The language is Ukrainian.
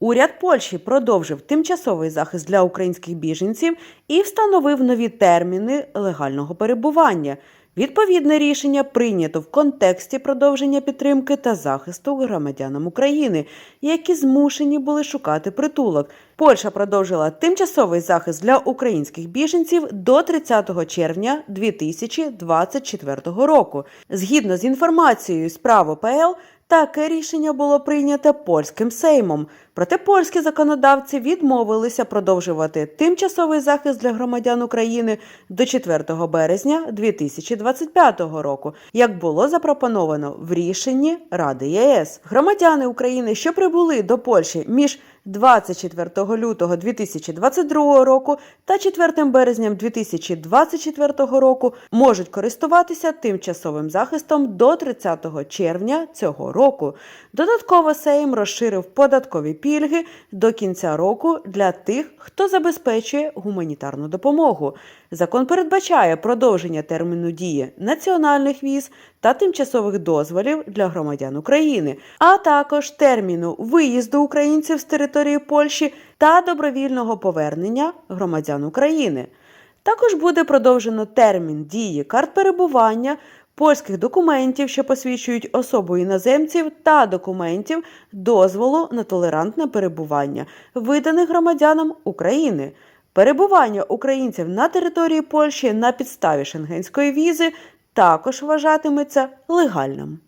Уряд Польщі продовжив тимчасовий захист для українських біженців і встановив нові терміни легального перебування. Відповідне рішення прийнято в контексті продовження підтримки та захисту громадянам України, які змушені були шукати притулок. Польща продовжила тимчасовий захист для українських біженців до 30 червня 2024 року. Згідно з інформацією з право ПЛ, Таке рішення було прийнято польським сеймом. Проте польські законодавці відмовилися продовжувати тимчасовий захист для громадян України до 4 березня 2025 року, як було запропоновано в рішенні Ради ЄС. Громадяни України, що прибули до Польщі між 24 лютого 2022 року та 4 березням 2024 року можуть користуватися тимчасовим захистом до 30 червня цього року. Додатково Сейм розширив податкові пільги до кінця року для тих, хто забезпечує гуманітарну допомогу. Закон передбачає продовження терміну дії національних віз та тимчасових дозволів для громадян України, а також терміну виїзду українців з території Польщі та добровільного повернення громадян України. Також буде продовжено термін дії карт перебування, польських документів, що посвідчують особу іноземців, та документів дозволу на толерантне перебування, виданих громадянам України. Перебування українців на території Польщі на підставі шенгенської візи також вважатиметься легальним.